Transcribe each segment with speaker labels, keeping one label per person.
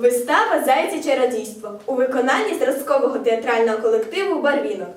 Speaker 1: Вистава Зайці чародійство у виконанні зразкового театрального колективу Барвінок.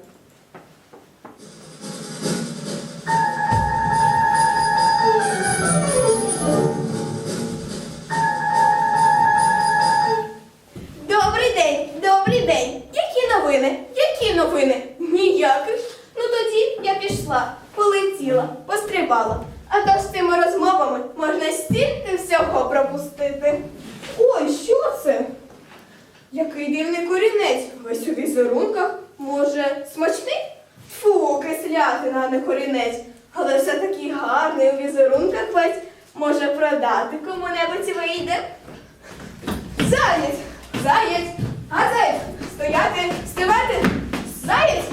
Speaker 1: Не корінець. Але все такий гарний у візерунках весь. Може продати кому-небудь вийде. Заєць! Заєць! А заєць! Стояти! Стивати! Заєць!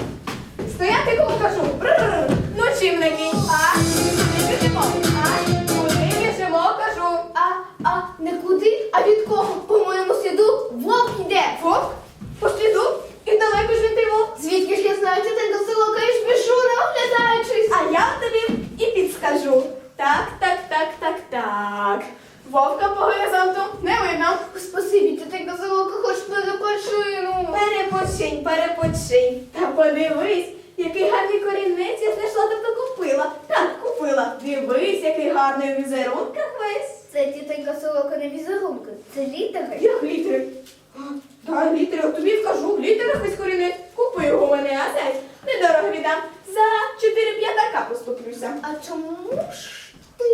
Speaker 1: Стояти, кому кажу! Бррр! Ну чим не кінь? А? Куди біжимо? А? Куди біжимо, кажу?
Speaker 2: А, а, не куди, а від кого? По моєму сліду вовк йде.
Speaker 1: Вовк? По сліду? І далеко ж він той?
Speaker 2: Звідки ж я знаю, до село каєш біжу, не оглядаючись.
Speaker 1: А я тобі і підскажу. Так, так, так, так, так. Вовка по горизонту не видно.
Speaker 2: Спасибі, ти так до село хоч перепочину.
Speaker 1: Перепочинь, перепочинь. Та подивись, який гарний корінець я знайшла, тобто купила. Так, купила. Дивись, який гарний у візерунках весь.
Speaker 2: Це тітенька солока не візерунки, це літери.
Speaker 1: Як літери? Та літери, тобі вкажу, літери весь корінець. Купи його мене, а зайць. Недорого віддам. За 4 п'ятака поступлюся.
Speaker 2: А чому ж ти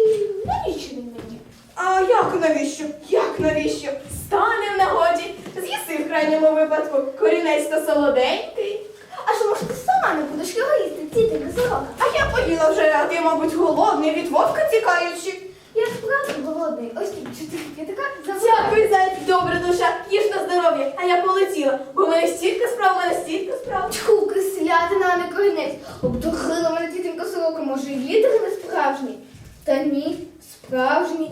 Speaker 2: навіщо він мені?
Speaker 1: А як навіщо? Як навіщо? Стане в нагоді. З'їси в крайньому випадку. Корінець то солоденький.
Speaker 2: А що, може, ти сама не будеш його їсти, тітенька солока?
Speaker 1: А я поїла вже, а ти, мабуть, голодний від вовка тікаючи.
Speaker 2: Я справді голодний. Ось тут чотири п'ятака за
Speaker 1: Дякую, зайць, добра душа, їж на здоров'я, а я полетіла, бо в мене стільки справ, в мене стільки справ.
Speaker 2: Тьху, кислятина, а не корінець. Обдурила мене тітенька сорока, може і літери не справжні? Та ні, справжні.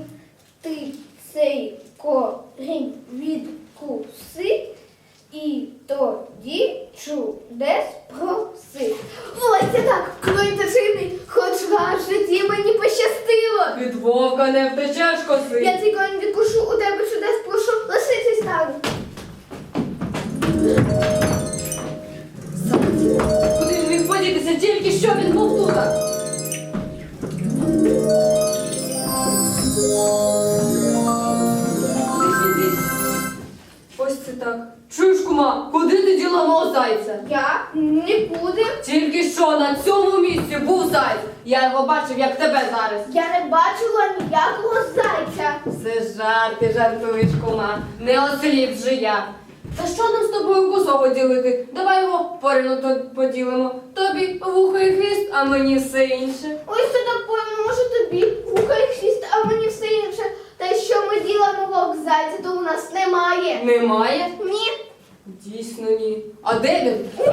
Speaker 2: Ти цей корінь відкуси і тоді чудес проси. Ось це так, крой та сильний, хоч раз в житті мені пощастило.
Speaker 3: Від вовка не втечеш коси.
Speaker 2: Я цей не відкушу, у тебе чудес прошу, лишитись стану. Я
Speaker 3: його бачив, як тебе зараз.
Speaker 2: Я не бачила ніякого зайця.
Speaker 3: Це жарти, жартуєш, кума. Не осліп же я. Та що нам з тобою косово ділити? Давай його порівну поділимо. Тобі вухо і хвіст, а мені все інше.
Speaker 2: Ось це так певно, може тобі вуха і хвіст, а мені все інше. Та що ми ділимо вовк зайця, то у нас немає.
Speaker 3: Немає?
Speaker 2: Ні.
Speaker 3: Дійсно ні. А де він?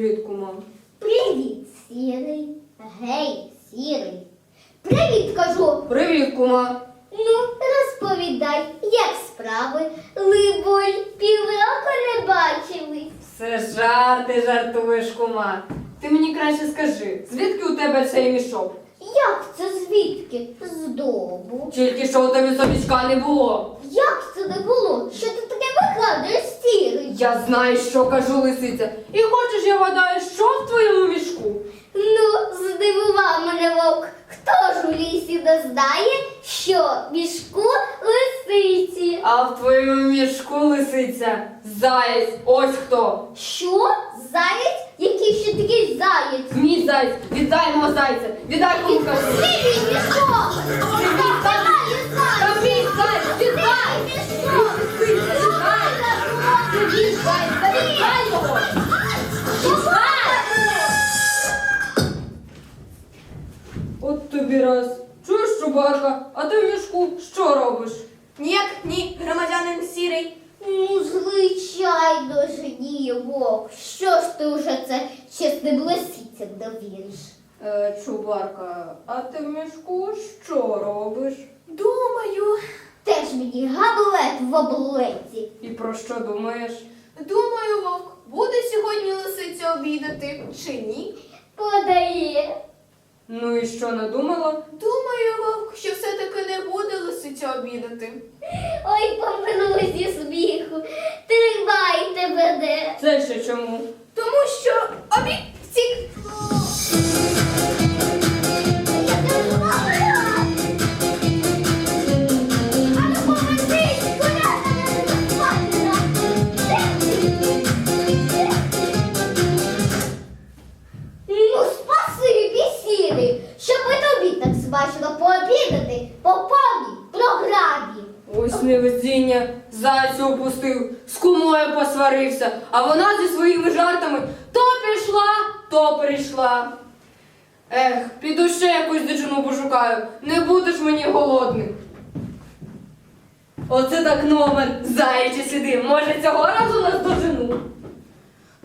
Speaker 3: Привіт, кума.
Speaker 2: Привіт, сірий. Гей, сірий. Привіт, кажу.
Speaker 3: Привіт, кума.
Speaker 2: Ну, розповідай, як справи? Либонь, півроку не бачили.
Speaker 3: Все жарти жартуєш, кума. Ти мені краще скажи, звідки у тебе цей мішок?
Speaker 2: Як це звідки? З дому.
Speaker 3: Тільки що у тебе собічка не було.
Speaker 2: Як це не було? Що ти таке викладаєш сірий?
Speaker 3: Я знаю, що кажу лисиця. І хочеш, я гадаю, що в твоєму мішку?
Speaker 2: Ну, здивував мене вовк. Хто ж у лісі не знає, що в мішку лисиці?
Speaker 3: А в твоєму мішку лисиця. Заєць, ось хто.
Speaker 2: Що? Заєць? Який ще такий заєць?
Speaker 3: Мій заєць, віддай мого зайця, віддай кому кажу.
Speaker 2: Відкрий мішок! Віддай
Speaker 3: Та мій заєць, віддай! Лисиця, віддай! Це мій заєць, віддай його! От тобі раз. Чуєш, Чубарка, а ти в мішку що робиш?
Speaker 1: Ніяк ні, громадянин сірий.
Speaker 2: Ну, звичайно ж ні, вовк. Що ж ти вже це чесним лисицям довіриш?
Speaker 3: Е, Чубарка, а ти в мішку що робиш?
Speaker 1: Думаю,
Speaker 2: Теж мені габлет в облеці.
Speaker 3: І про що думаєш?
Speaker 1: думаю, вовк, буде сьогодні лисиця обідати чи ні?
Speaker 2: Подає.
Speaker 3: Ну і що надумала?
Speaker 1: Думаю, вовк, що все-таки не буде лисиця обідати.
Speaker 2: Ой, помилуй зі сміху. Тримайте мене.
Speaker 3: Це ще чому?
Speaker 1: Тому що обід втік.
Speaker 3: Посварився, а вона зі своїми жартами то пішла, то прийшла. Ех, піду ще якусь дичину пошукаю, не будеш мені голодним. Оце так номер, заячі сліди, може цього разу нас дожену.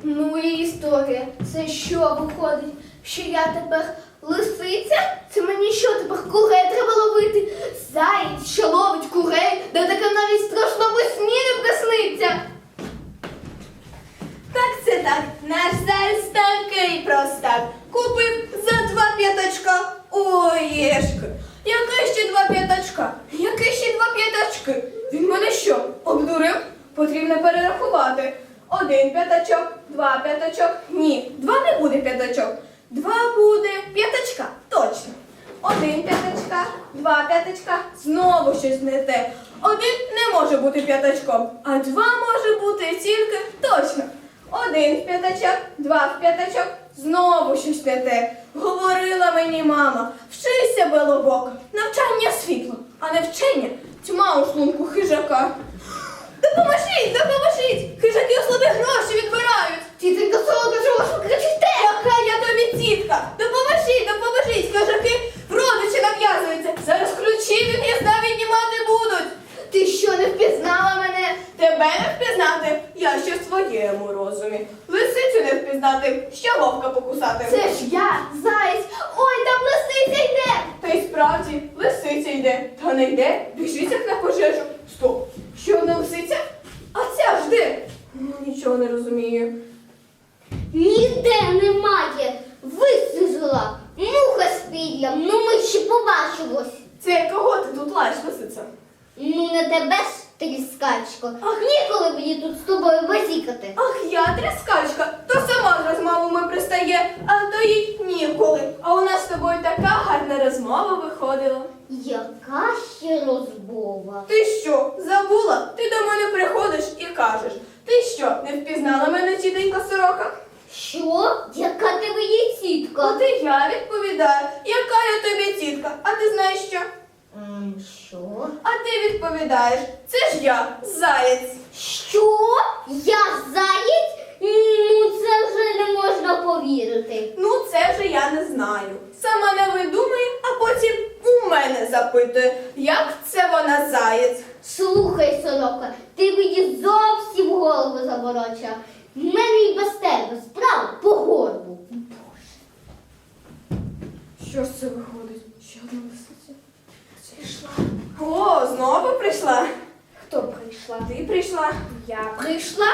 Speaker 2: Ну і історія. Це що виходить? Що я тепер лисиця? Це мені що тепер курей треба ловити? Заєць, що ловить курей, де таке навіть страшно сні не присниться.
Speaker 1: Так це так, наш заяць такий простак. Купив за два п'ятачка. Ой, єшки. Яке ще два п'ятачка? Яке ще два п'ятачки? Він мене що, обдурив? Потрібно перерахувати. Один п'ятачок, два п'ятачок. Ні, два не буде п'ятачок. Два буде п'ятачка, точно. Один п'ятачка, два п'ятачка, знову щось не те. Один не може бути п'ятачком, а два може бути тільки точно. Один в п'ятачок, два в п'ятачок, знову щось не те. Говорила мені мама, вчися, белобок, навчання світло, а не вчення тьма у шлунку хижака. Допоможіть, допоможіть! Хижаки у гроші відбирають.
Speaker 2: Тітенька солода, чого ж ви кричите?
Speaker 1: Яка я тобі тітка? Допоможіть, допоможіть! Хижаки в родичі нав'язуються. Зараз ключі від гнізда віднімати будуть.
Speaker 2: Ти що не впізнала мене?
Speaker 1: Тебе не впізнати, я ще в своєму розумі. Лисицю не впізнати, ще вовка покусати.
Speaker 2: Це ж я, заєць. Ой, там лисиця йде.
Speaker 1: Та й справді, лисиця йде, та не йде, біжить як на пожежу. Стоп, що не лисиця? А ця ж де? Ну, нічого не розумію.
Speaker 2: Ніде немає. Висижила. Муха з піллям. Ну ми ще побачимось.
Speaker 1: Це кого ти тут лаєш, лисиця?
Speaker 2: Ну не тебе ж тріскачко. Ах, ніколи мені тут з тобою базікати.
Speaker 1: Ах, я тряскачка, то сама з розмовами пристає, а то їй ніколи. А у нас з тобою така гарна розмова виходила.
Speaker 2: Яка ще розмова?
Speaker 1: Ти що, забула? Ти до мене приходиш і кажеш. Ти що, не впізнала мене, тітенька сорока?
Speaker 2: Що? Яка ти мені тітка?
Speaker 1: От і я відповідаю, яка я тобі тітка, а ти знаєш що?
Speaker 2: М, Що?
Speaker 1: А ти відповідаєш, це ж я, заєць.
Speaker 2: Що? Я заєць? Ну це вже не можна повірити.
Speaker 1: Ну, це вже я не знаю. Сама не видумає, а потім у мене запитує, як це вона заєць.
Speaker 2: Слухай, сорока, ти мені зовсім голову заморочила. В мене і без тебе справа по горбу.
Speaker 1: Що це виходить? Ще одна лисиця. Прийшла. О, знову прийшла.
Speaker 2: Хто прийшла?
Speaker 1: Ти прийшла.
Speaker 2: Я прийшла?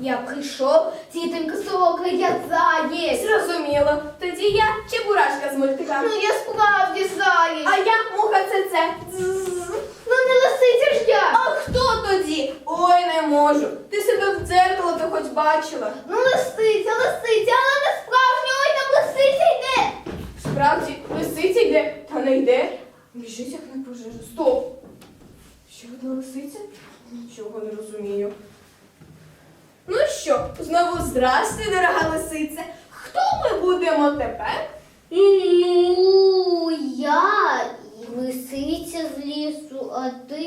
Speaker 2: Я прийшов, тітенька сорока, я заєць.
Speaker 1: Зрозуміло. Тоді я чебурашка з мультика.
Speaker 2: Ну я справді заєць.
Speaker 1: А я муха це це.
Speaker 2: Ну не лисиця ж я.
Speaker 1: А хто тоді? Ой, не можу. Ти себе в дзеркало то хоч бачила.
Speaker 2: Ну лисиця, лисиця, але не справжня, ой там лисиця йде.
Speaker 1: Справді, лисиця йде, та не йде. Біжить як. Стоп! Ще одна лисиця? Нічого не розумію. Ну що, знову здрасти, дорога лисиця. Хто ми будемо тепер?
Speaker 2: Ну, я лисиця з лісу, а ти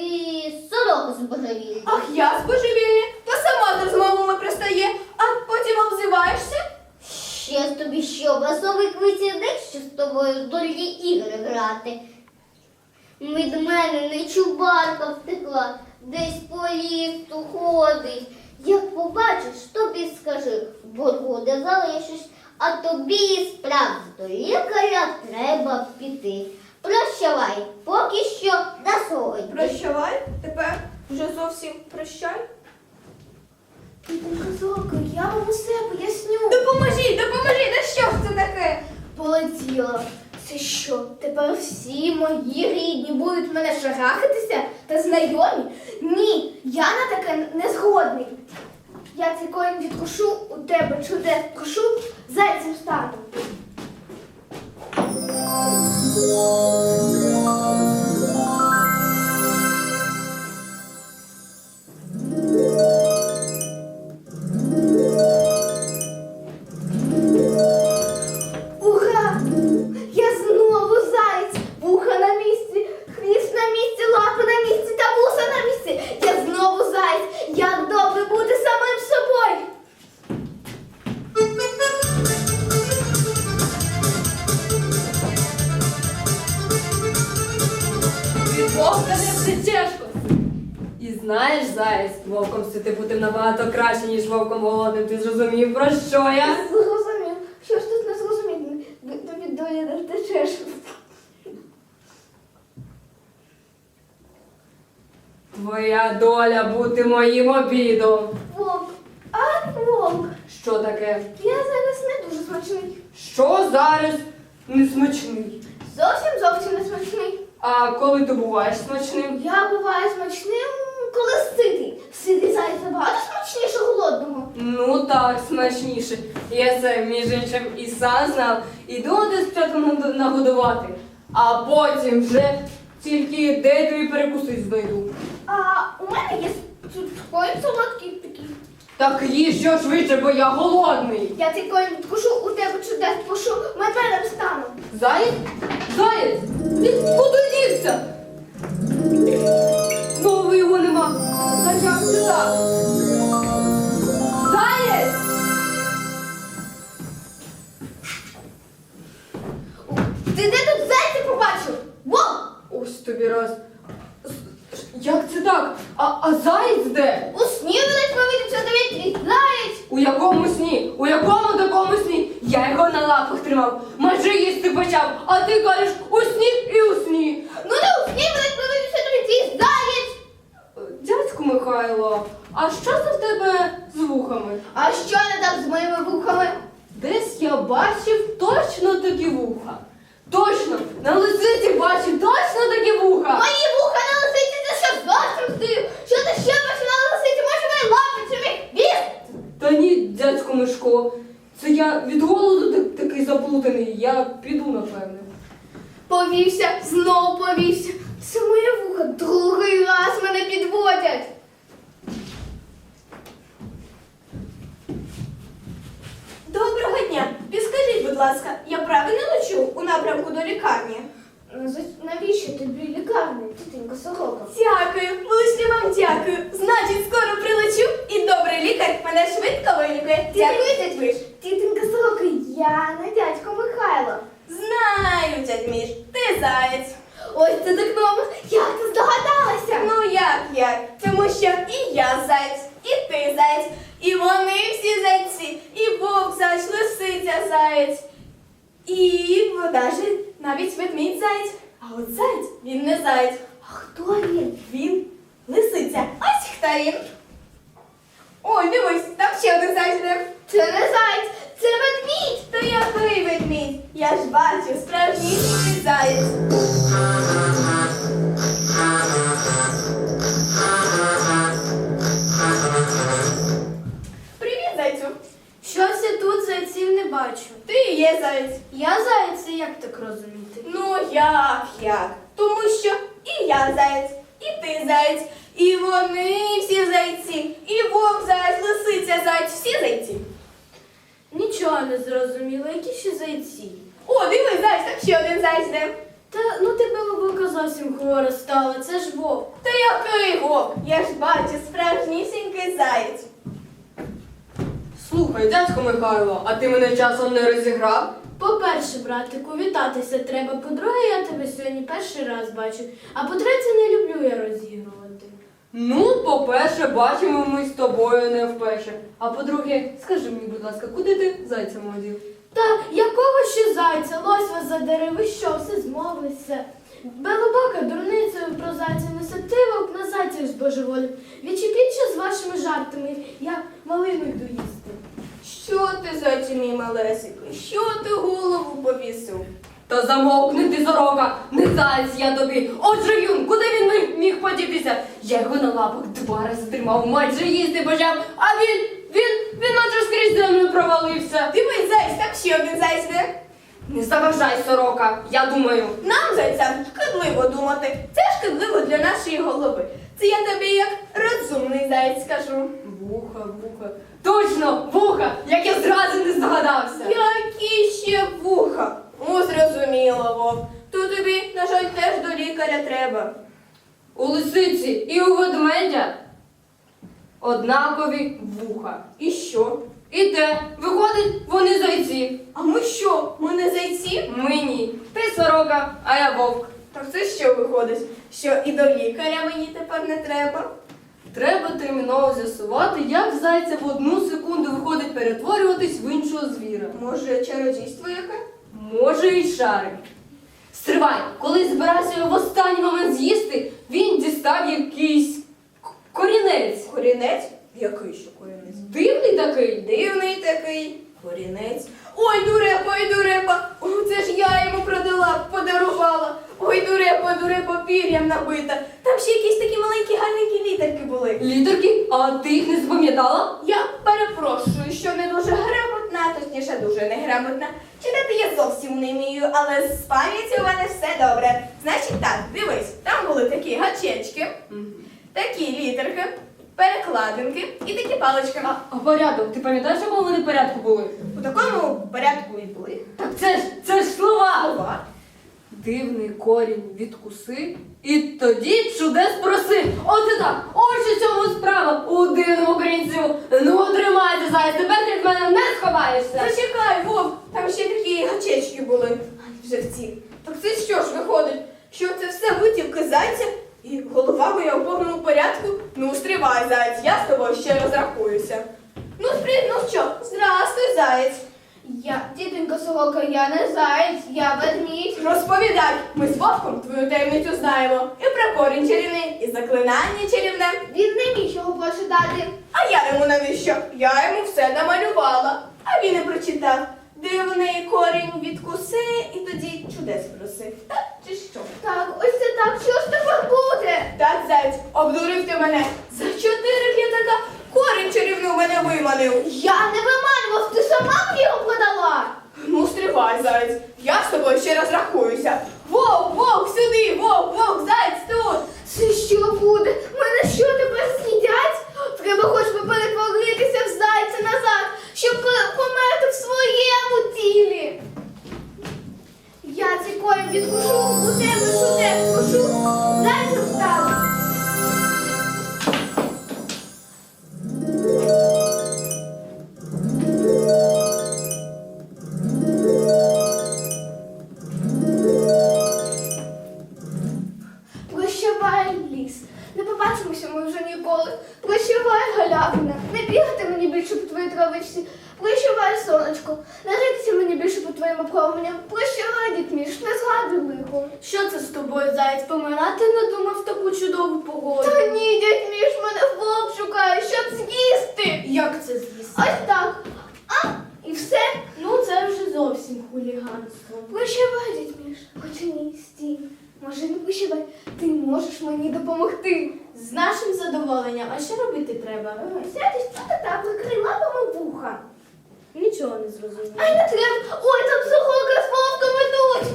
Speaker 2: сорока з божевілля.
Speaker 1: Ах, я з божевільня, то сама з розмовами пристає, а потім обзиваєшся?
Speaker 2: Ще з тобі що, басовий квитівник, що з тобою в дольні ігри грати.
Speaker 4: Від мене не чубарка втекла, десь по лісу ходить. Як побачиш, тобі скажи, боргу де залишиш, а тобі справді до лікаря треба піти. Прощавай, поки що до сьогодні.
Speaker 1: Прощавай, тепер вже зовсім прощай.
Speaker 2: Сорока, я вам усе поясню.
Speaker 1: Допоможіть, допоможіть, та що ж це таке?
Speaker 2: Полетіла. Це що, тепер всі мої рідні будуть мене шарахатися та знайомі? Ні, я на таке не згодний. Я цей коін відкушу, у тебе чуде кушу, зайцем стану.
Speaker 3: Заяць, вовком сити бути набагато краще, ніж вовком голодним. Ти зрозумів, про що я?
Speaker 2: Зрозумів. Що ж тут не зрозуміти? Тобі долі не втечеш.
Speaker 3: Твоя доля бути моїм обідом.
Speaker 2: Вовк, а вовк,
Speaker 3: Що таке?
Speaker 2: я зараз не дуже смачний.
Speaker 3: Що зараз не смачний?
Speaker 2: Зовсім зовсім не смачний.
Speaker 3: А коли ти буваєш смачним?
Speaker 2: Я буваю смачним, коли ситий. Ситий заяць набагато смачніше голодного.
Speaker 3: Ну так, смачніше. Я це, між іншим, і сам знав. Іду ти спочатку нагодувати, а потім вже тільки де тобі перекусити знайду.
Speaker 2: А у мене є коїн солодкий такий.
Speaker 3: Так їж що швидше, бо я голодний.
Speaker 2: Я цей коїн відкушу, у тебе чудес пошу, медведем стану.
Speaker 3: Заєць? Заєць? Ти куди дівся? Знову його нема. Та як це так? Заєць! Лисиці бачив точно такі вуха.
Speaker 2: Мої вуха на лисиці, це що зовсім здив? Що ти ще бачив на лисиці? Може мої лапи чи мій хвіст?
Speaker 3: Та ні, дядько Мишко, це я від голоду так- такий заплутаний, я піду напевне.
Speaker 2: Повівся, знову повівся. Це моє вуха другий раз мене підводять.
Speaker 1: Доброго дня. Підскажіть, будь ласка, я правильно лечу у напрямку до лікарні?
Speaker 2: За- Навіщо тобі лікарня, тітенька сорока?
Speaker 1: Дякую, величне вам дякую. Значить, скоро прилечу і добрий лікар мене швидко вилікує. Дякую, дядь Миш.
Speaker 2: Тітенька сорока, я не дядько Михайло.
Speaker 1: Знаю, дядь Міш, ти заєць.
Speaker 2: Ось це так ново. Як ти здогадалася?
Speaker 1: Ну як як? Тому що і я заєць, і ти заєць, і вони всі зайці, і вовк заєць, лисиця заєць, і даже навіть ведмідь заєць. А от заєць, він не заєць.
Speaker 2: А хто він?
Speaker 1: Він лисиця. Ось хто він. Ой, дивись, там ще один йде.
Speaker 2: Це не заєць, це ведмідь.
Speaker 1: То який ведмідь? Я ж бачу, справжній заєць.
Speaker 3: Часом не розіграв?
Speaker 2: По-перше, братику, вітатися треба. По-друге, я тебе сьогодні перший раз бачу. А по-третє, не люблю я розігрувати.
Speaker 3: Ну, по-перше, бачимо ми з тобою не вперше. А по-друге, скажи мені, будь ласка, куди ти зайця модів?
Speaker 2: Та якого ще зайця? Лось вас задери, ви що, все змовилися? Белобака дурницею про зайця несе ти вовк на зайця збожеволів. Відчепіться з вашими жартами, я малину йду їсти.
Speaker 1: Що ти, зайче мій малесику? Що ти голову повісив?
Speaker 3: Та замовкни ти, сорока, не заєць я тобі. Отже він, куди він міг, подітися? Я його на лапах два рази тримав, майже їсти почав, а він, він, він наче скрізь землю провалився.
Speaker 1: Дивись, зайць, там ще один зайць де.
Speaker 3: Не заважай, сорока, я думаю.
Speaker 1: Нам, зайцям, шкідливо думати. Це шкідливо для нашої голови. Це я тобі як розумний заєць скажу.
Speaker 3: Вуха, вуха. Точно, вуха, як я зразу не здогадався.
Speaker 1: Які ще вуха? Ну, зрозуміло, Вов. То тобі, на жаль, теж до лікаря треба.
Speaker 3: У лисиці і у ведмедя однакові вуха.
Speaker 1: І що?
Speaker 3: І те, виходить, вони зайці.
Speaker 1: А ми що? Ми не зайці?
Speaker 3: Мені. Ти сорока, а я вовк.
Speaker 1: Так це що виходить? Що і до лікаря мені тепер не треба?
Speaker 3: Треба терміново з'ясувати, як зайця в одну секунду виходить перетворюватись в іншого звіра.
Speaker 1: Може, чародійство яке?
Speaker 3: Може, і шарик. Стривай, коли збирався його в останній момент з'їсти, він дістав якийсь к- корінець.
Speaker 1: Корінець? Який ще корінець?
Speaker 3: Дивний такий.
Speaker 1: Дивний такий корінець. Ой, дурепа, ой, дурепа! Це ж я йому продала, подарувала. Ой, дурепа, дурепа, пір'ям набита. Там ще якісь такі маленькі гарненькі літерки були.
Speaker 3: Літерки, а ти їх не запам'ятала?
Speaker 1: Я перепрошую, що не дуже грамотна, точніше дуже неграмотна. Читати я зовсім не вмію, але з пам'яті у мене все добре. Значить так, дивись, там були такі гачечки, такі літерки, перекладинки і такі палички.
Speaker 3: А, а порядок, ти пам'ятаєш, якому вони порядку були?
Speaker 1: У такому порядку і були.
Speaker 3: Так це ж це ж слова.
Speaker 1: Слова.
Speaker 3: Дивний корінь відкуси, і тоді чудес проси. Оце так, ось у цьому справа у дивному корінцю. Ну, тримайся, зайць, тепер ти від мене не сховаєшся.
Speaker 1: Зачекай, Вов, там ще такі гачечки були. Вже всі. Так це що ж виходить? Що це все витівки зайця і голова моя у повному порядку? Ну, стривай, заєць, я з тобою ще розрахуюся. Ну, спри, ну що, здрастуй, заєць.
Speaker 2: Я, тітонько сорока, я не заєць, я ведмідь.
Speaker 1: Розповідай, ми з Вовком твою таємницю знаємо. І про корінь чарівний, і заклинання чарівне.
Speaker 2: Він не міг його прочитати.
Speaker 1: А я йому навіщо? Я йому все намалювала, а він і прочитав. Дивний корінь відкуси, і тоді чудес просив. Так чи що?
Speaker 2: Так, ось це так, що ж тепер буде?
Speaker 1: Так, заяць, обдурив ти мене. За чотири п'ятака корінь чарівний у мене виманив.
Speaker 2: Я не виманював, ти сама мені його подала.
Speaker 1: Ну, стривай, заяць. я з тобою ще раз рахуюся.
Speaker 2: По травичці. Прощавай, сонечко. Не мені більше по твоїм променям. Прощавай, дітміш, не згадуй лихо. Що це з тобою, заяць? Помирати не думав в таку чудову погоду. Та ні, дітміш, мене вовк шукає, щоб з'їсти.
Speaker 1: Як це з'їсти?
Speaker 2: Ось так. А, і все? Ну, це вже зовсім хуліганство. Прощавай, дітміш. Хоча ні, стій. Може, не прощавай. Ти можеш мені допомогти. З нашим задоволенням. А що робити треба? Сядеш тут та прикрий лапами вуха. Нічого не зрозуміло. Ай, не треба. Ой, там сухока з вовком ідуть.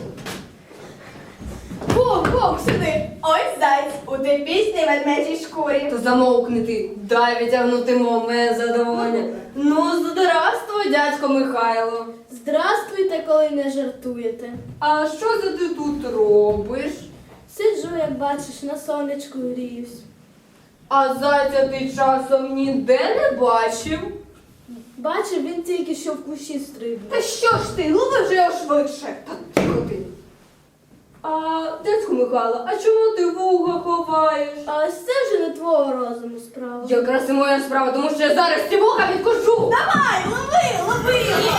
Speaker 1: Вовк, вовк, сюди. Ось зайць, у типічній ведмежій шкурі.
Speaker 3: То замовкни ти, дай відтягнути моме задоволення. Ну, здравствуй, дядько Михайло.
Speaker 2: Здравствуйте, коли не жартуєте.
Speaker 3: А що це ти тут робиш?
Speaker 2: Сиджу, як бачиш, на сонечку гріюсь.
Speaker 3: А зайця ти часом ніде не бачив?
Speaker 5: Бачив, він тільки що в кущі стрибнув.
Speaker 1: Та що ж ти, лови вже швидше.
Speaker 3: Та ти. А, дядьку Михайло, а чому ти вуха ховаєш?
Speaker 5: А ось це вже не твого розуму справа.
Speaker 3: Якраз і моя справа, тому що я зараз ці вуха відкушу.
Speaker 1: Давай, лови, лови його.